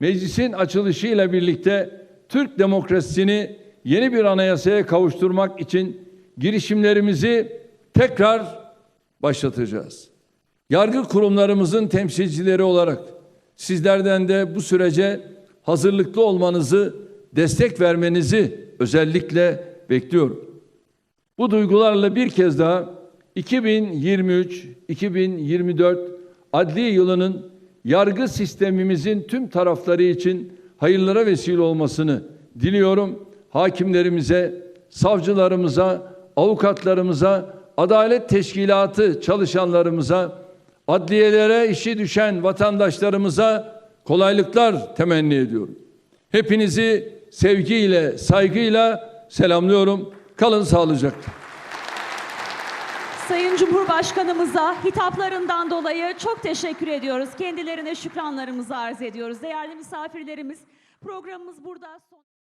Meclisin açılışıyla birlikte Türk demokrasisini yeni bir anayasaya kavuşturmak için girişimlerimizi tekrar başlatacağız. Yargı kurumlarımızın temsilcileri olarak sizlerden de bu sürece hazırlıklı olmanızı, destek vermenizi özellikle bekliyorum. Bu duygularla bir kez daha 2023-2024 adli yılının yargı sistemimizin tüm tarafları için hayırlara vesile olmasını diliyorum. Hakimlerimize, savcılarımıza, avukatlarımıza, adalet teşkilatı çalışanlarımıza, adliyelere işi düşen vatandaşlarımıza kolaylıklar temenni ediyorum. Hepinizi sevgiyle, saygıyla selamlıyorum. Kalın sağlıcakla. Sayın Cumhurbaşkanımıza hitaplarından dolayı çok teşekkür ediyoruz. Kendilerine şükranlarımızı arz ediyoruz. Değerli misafirlerimiz programımız burada son.